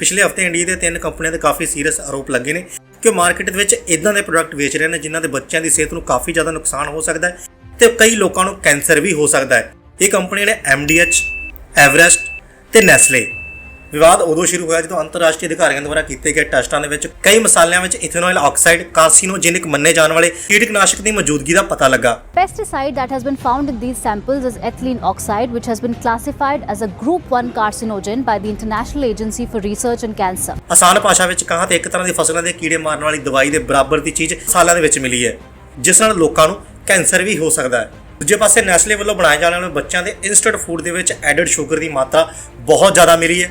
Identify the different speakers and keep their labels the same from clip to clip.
Speaker 1: ਪਿਛਲੇ ਹਫ਼ਤੇ ਇੰਡੀਆ ਦੇ ਤਿੰਨ ਕੰਪਨੀਆਂ ਦੇ ਕਾਫੀ ਸੀਰੀਅਸ ਆਰੋਪ ਲੱਗੇ ਨੇ ਕਿ ਮਾਰਕੀਟ ਦੇ ਵਿੱਚ ਇਦਾਂ ਦੇ ਪ੍ਰੋਡਕਟ ਵੇਚ ਰਹੇ ਨੇ ਜਿਨ੍ਹਾਂ ਦੇ ਬੱਚਿਆਂ ਦੀ ਸਿਹਤ ਨੂੰ ਕਾਫੀ ਜ਼ਿਆਦਾ ਨੁਕਸਾਨ ਹੋ ਸਕਦਾ ਹੈ ਤੇ ਕਈ ਲੋਕਾਂ ਨੂੰ ਕੈਂਸਰ ਵੀ ਹੋ ਸਕਦਾ ਹੈ। ਇਹ ਕੰਪਨੀਆਂ ਨੇ MDH ਐਵਰੈਸਟ ਤੇ ਨੈਸਲੇ ਵਿਵਾਦ ਉਦੋਂ ਸ਼ੁਰੂ ਹੋਇਆ ਜਦੋਂ ਅੰਤਰਰਾਸ਼ਟਰੀ ਅਧਿਕਾਰੀਆਂ ਦੁਆਰਾ ਕੀਤੇ ਗਏ ਟੈਸਟਾਂ ਦੇ ਵਿੱਚ ਕਈ ਮਸਾਲਿਆਂ ਵਿੱਚ ਇਥੇਨੋਇਲ ਆਕਸਾਈਡ ਕਾਰਸੀਨੋਜੈਨਿਕ ਮੰਨੇ ਜਾਣ ਵਾਲੇ ਕੀਟਨਾਸ਼ਕ ਦੀ ਮੌਜੂਦਗੀ ਦਾ ਪਤਾ ਲੱਗਾ।
Speaker 2: Pesticide that has been found in these samples is ethylene oxide, which has been classified as a Group 1 carcinogen by the International Agency for Research on Cancer.
Speaker 1: ਆਸਾਨ ਭਾਸ਼ਾ ਵਿੱਚ ਕਹਾਂ ਤੇ ਇੱਕ ਤਰ੍ਹਾਂ ਦੀ ਫਸਲਾਂ ਦੇ ਕੀੜੇ ਮਾਰਨ ਵਾਲੀ ਦਵਾਈ ਦੇ ਬਰਾਬਰ ਦੀ ਚੀਜ਼ ਸਾਲਾਂ ਦੇ ਵਿੱਚ ਮਿਲੀ ਹੈ ਜਿਸ ਨਾਲ ਲੋਕਾਂ ਨੂੰ ਕੈਂਸਰ ਵੀ ਹੋ ਸਕਦਾ ਹੈ। ਦੂਜੇ ਪਾਸੇ ਨੈਸਲੇ ਵੱਲੋਂ ਬਣਾਏ ਜਾਣ ਵਾਲੇ ਬੱਚਿਆਂ ਦੇ ਇਨਸਟੈਂਟ ਫੂਡ ਦੇ ਵਿੱਚ ਐਡਡ ਸ਼ੂਗਰ ਦੀ ਮਾਤਰਾ ਬਹੁਤ ਜ਼ਿਆਦਾ ਮਿਲੀ ਹੈ।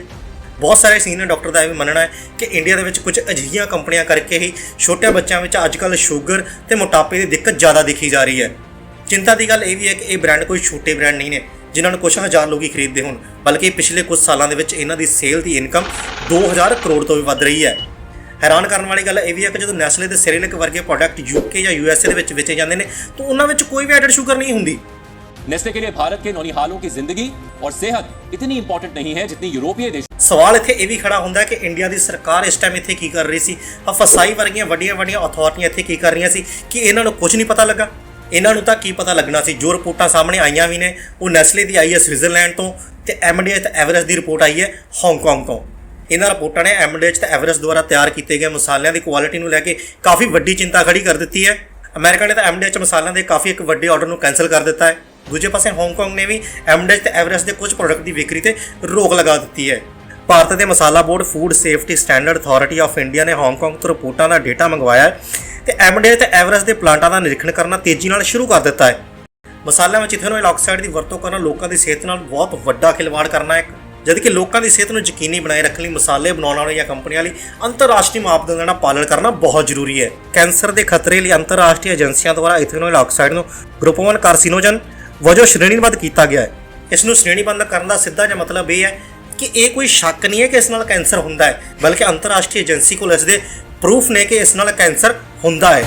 Speaker 1: ਬਹੁਤ ਸਾਰੇ ਸੀਨੀਅਰ ਡਾਕਟਰ ਦਾ ਇਹ ਵੀ ਮੰਨਣਾ ਹੈ ਕਿ ਇੰਡੀਆ ਦੇ ਵਿੱਚ ਕੁਝ ਅਜਿਹੀਆਂ ਕੰਪਨੀਆਂ ਕਰਕੇ ਹੀ ਛੋਟੇ ਬੱਚਿਆਂ ਵਿੱਚ ਅੱਜਕੱਲ੍ਹ ਸ਼ੂਗਰ ਤੇ ਮੋਟਾਪੇ ਦੀ ਦਿੱਕਤ ਜ਼ਿਆਦਾ ਦੇਖੀ ਜਾ ਰਹੀ ਹੈ। ਚਿੰਤਾ ਦੀ ਗੱਲ ਇਹ ਵੀ ਹੈ ਕਿ ਇਹ ਬ੍ਰਾਂਡ ਕੋਈ ਛੋਟੇ ਬ੍ਰਾਂਡ ਨਹੀਂ ਨੇ, ਜਿਨ੍ਹਾਂ ਨੂੰ ਕੁਝ ਹਜ਼ਾਰ ਲੋਕ ਹੀ ਖਰੀਦਦੇ ਹੋਣ, ਬਲਕਿ ਪਿਛਲੇ ਕੁਝ ਸਾਲਾਂ ਦੇ ਵਿੱਚ ਇਹਨਾਂ ਦੀ ਸੇਲ ਦੀ ਇਨਕਮ 2000 ਕਰੋੜ ਤੋਂ ਵੀ ਵੱਧ ਰਹੀ ਹੈ। ਹੈਰਾਨ ਕਰਨ ਵਾਲੀ ਗੱਲ ਇਹ ਵੀ ਹੈ ਕਿ ਜਦੋਂ ਨੈਸਲੇ ਦੇ ਸੈਰਿਲਕ ਵਰਗੇ ਪ੍ਰੋਡਕਟ ਯੂਕੇ ਜਾਂ ਯੂਐਸਏ ਦੇ ਵਿੱਚ ਵੇਚੇ ਜਾਂਦੇ ਨੇ, ਤਾਂ ਉਹਨਾਂ ਵਿੱਚ ਕੋਈ ਵੀ ਐਡਡ ਸ਼ੂਗਰ ਨਹੀਂ ਹੁੰਦੀ।
Speaker 3: नेस्ले के लिए भारत के नौनिहालों की जिंदगी और सेहत इतनी इंपॉर्टेंट नहीं है जितनी यूरोपीय देशों
Speaker 1: ਸਵਾਲ ਇੱਥੇ ਇਹ ਵੀ ਖੜਾ ਹੁੰਦਾ ਹੈ ਕਿ ਇੰਡੀਆ ਦੀ ਸਰਕਾਰ ਇਸ ਟਾਈਮ ਇੱਥੇ ਕੀ ਕਰ ਰਹੀ ਸੀ ਅਫਸਾਈ ਵਰਗੀਆਂ ਵੱਡੀਆਂ ਵੱਡੀਆਂ ਅਥਾਰਟੀਆਂ ਇੱਥੇ ਕੀ ਕਰ ਰਹੀਆਂ ਸੀ ਕਿ ਇਹਨਾਂ ਨੂੰ ਕੁਝ ਨਹੀਂ ਪਤਾ ਲੱਗਾ ਇਹਨਾਂ ਨੂੰ ਤਾਂ ਕੀ ਪਤਾ ਲੱਗਣਾ ਸੀ ਜੋ ਰਿਪੋਰਟਾਂ ਸਾਹਮਣੇ ਆਈਆਂ ਵੀ ਨੇ ਉਹ ਨੈਸਲੇ ਦੀ ਆਈ ਹੈ ਸਵਿਟਜ਼ਰਲੈਂਡ ਤੋਂ ਤੇ ਐਮਡੀਐਚ ਤੇ ਐਵਰੈਸਟ ਦੀ ਰਿਪੋਰਟ ਆਈ ਹੈ ਹਾਂਗਕਾਂਗ ਤੋਂ ਇਹਨਾਂ ਰਿਪੋਰਟਾਂ ਨੇ ਐਮਡੀਐਚ ਤੇ ਐਵਰੈਸਟ ਦੁਆਰਾ ਤਿਆਰ ਕੀਤੇ ਗਏ ਮਸਾਲਿਆਂ ਦੀ ਕੁਆਲਿਟੀ ਨੂੰ ਲੈ ਕੇ ਕਾਫੀ ਵੱਡੀ ਚਿੰਤਾ ਖੜੀ ਕਰ ਦਿੱਤੀ ਹੈ ਅਮਰੀਕਾ ਨੇ ਤਾਂ ਐਮਡੀਐਚ ਮਸਾਲਿਆਂ ਦੇ ਕਾਫੀ ਇੱਕ ਵੱਡੇ ਆਰਡਰ ਨੂੰ ਕੈਨਸਲ ਕਰ ਦਿੱਤਾ ਹੈ ਦੂਜੇ ਪਾਸੇ ਹਾਂਗਕਾਂਗ ਨੇ ਵੀ ਐਮਡੀਐਚ ਤੇ ਐਵਰੈਸਟ ਦੇ ਕੁਝ ਪ੍ਰੋਡਕਟ ਦੀ ਵਿਕਰੀ ਤੇ ਰੋਕ ਲਗਾ ਦਿੱਤੀ ਹੈ। ਭਾਰਤ ਦੇ masala board food safety standard authority of India ਨੇ ਹਾਂਗਕਾਂਗ ਤੋਂ ਰਿਪੋਰਟਾਂ ਦਾ ਡੇਟਾ ਮੰਗਵਾਇਆ ਹੈ ਤੇ ਐਮਡੀਏ ਤੇ ਐਵਰੈਸਟ ਦੇ ਪਲਾਂਟਾਂ ਦਾ ਨਿਰੀਖਣ ਕਰਨਾ ਤੇਜ਼ੀ ਨਾਲ ਸ਼ੁਰੂ ਕਰ ਦਿੱਤਾ ਹੈ। ਮਸਾਲਿਆਂ ਵਿੱਚ ਇਥੇਨੋਇਲ ਆਕਸਾਈਡ ਦੀ ਵਰਤੋਂ ਕਰਨਾ ਲੋਕਾਂ ਦੀ ਸਿਹਤ ਨਾਲ ਬਹੁਤ ਵੱਡਾ ਖਿਲਵਾੜ ਕਰਨਾ ਹੈ। ਜਦਕਿ ਲੋਕਾਂ ਦੀ ਸਿਹਤ ਨੂੰ ਯਕੀਨੀ ਬਣਾਏ ਰੱਖਣ ਲਈ ਮਸਾਲੇ ਬਣਾਉਣ ਵਾਲੀਆਂ ਕੰਪਨੀਆਂ ਲਈ ਅੰਤਰਰਾਸ਼ਟਰੀ ਮਾਪਦੰਡਾਂ ਦਾ ਪਾਲਣ ਕਰਨਾ ਬਹੁਤ ਜ਼ਰੂਰੀ ਹੈ। ਕੈਂਸਰ ਦੇ ਖਤਰੇ ਲਈ ਅੰਤਰਰਾਸ਼ਟਰੀ ਏਜੰਸੀਆਂ ਦੁਆਰਾ ਇਥੇਨੋਇਲ ਆਕਸਾਈਡ ਨੂੰ ਗਰੁੱਪ 1 ਕਾਰਸੀਨੋਜਨ ਵਜੋਂ ਸ਼੍ਰੇਣੀਬੱਧ ਕੀਤਾ ਗਿਆ ਹੈ। ਇਸ ਨੂੰ ਸ਼੍ਰੇਣੀਬੱਧ ਕਰਨ ਦਾ ਸਿੱਧਾ ਜਿਹਾ ਮਤਲਬ ਇਹ ਹੈ ਕਿ ਇਹ ਕੋਈ ਸ਼ੱਕ ਨਹੀਂ ਹੈ ਕਿ ਇਸ ਨਾਲ ਕੈਂਸਰ ਹੁੰਦਾ ਹੈ, ਬਲਕਿ ਅੰਤਰਰਾਸ਼ਟਰੀ ਏਜੰਸੀ ਕੋਲ ਇਸ ਦੇ ਪ੍ਰੂਫ ਨੇ ਕਿ ਇਸ ਨਾਲ ਕੈਂਸਰ ਹੁੰਦਾ ਹੈ।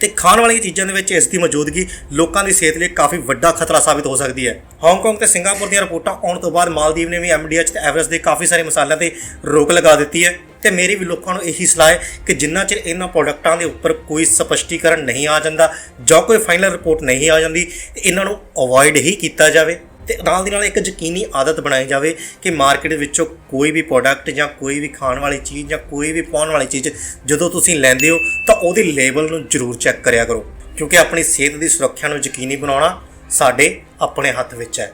Speaker 1: ਤੇ ਖਾਣ ਵਾਲੀਆਂ ਚੀਜ਼ਾਂ ਦੇ ਵਿੱਚ ਇਸ ਦੀ ਮੌਜੂਦਗੀ ਲੋਕਾਂ ਦੀ ਸਿਹਤ ਲਈ ਕਾਫੀ ਵੱਡਾ ਖਤਰਾ ਸਾਬਿਤ ਹੋ ਸਕਦੀ ਹੈ। ਹਾਂਗਕਾਂਗ ਤੇ ਸਿੰਗਾਪੁਰ ਦੀਆਂ ਰਿਪੋਰਟਾਂ ਆਉਣ ਤੋਂ ਬਾਅਦ ਮਾਲਦੀਵ ਨੇ ਵੀ ਐਮਡੀਐਚ ਤੇ ਐਵਰੈਸਟ ਦੇ ਕਾਫੀ ਸਾਰੇ ਮਸਾਲਿਆਂ ਤੇ ਰੋਕ ਲਗਾ ਦਿੱਤੀ ਹੈ। ਤੇ ਮੇਰੀ ਵੀ ਲੋਕਾਂ ਨੂੰ ਇਹੀ ਸਲਾਹ ਹੈ ਕਿ ਜਿੰਨਾ ਚਿਰ ਇਹਨਾਂ ਪ੍ਰੋਡਕਟਾਂ ਦੇ ਉੱਪਰ ਕੋਈ ਸਪਸ਼ਟੀਕਰਨ ਨਹੀਂ ਆ ਜਾਂਦਾ, ਜਾਂ ਕੋਈ ਫਾਈਨਲ ਰਿਪੋਰਟ ਨਹੀਂ ਆ ਜਾਂਦੀ ਇਹਨਾਂ ਨੂੰ ਅਵੋਇਡ ਹੀ ਕੀਤਾ ਜਾਵੇ। ਤੇ ਨਾਲ ਦੀ ਨਾਲ ਇੱਕ ਯਕੀਨੀ ਆਦਤ ਬਣਾਈ ਜਾਵੇ ਕਿ ਮਾਰਕੀਟ ਵਿੱਚੋਂ ਕੋਈ ਵੀ ਪ੍ਰੋਡਕਟ ਜਾਂ ਕੋਈ ਵੀ ਖਾਣ ਵਾਲੀ ਚੀਜ਼ ਜਾਂ ਕੋਈ ਵੀ ਪਾਉਣ ਵਾਲੀ ਚੀਜ਼ ਜਦੋਂ ਤੁਸੀਂ ਲੈਂਦੇ ਹੋ, ਤਾਂ ਉਹਦੀ ਲੇਬਲ ਨੂੰ ਜ਼ਰੂਰ ਚੈੱਕ ਕਰਿਆ ਕਰੋ। ਕਿਉਂਕਿ ਆਪਣੀ ਸਿਹਤ ਦੀ ਸੁਰੱਖਿਆ ਨੂੰ ਯਕੀਨੀ ਬਣਾਉਣਾ ਸਾਡੇ ਆਪਣੇ ਹੱਥ ਵਿੱਚ ਹੈ।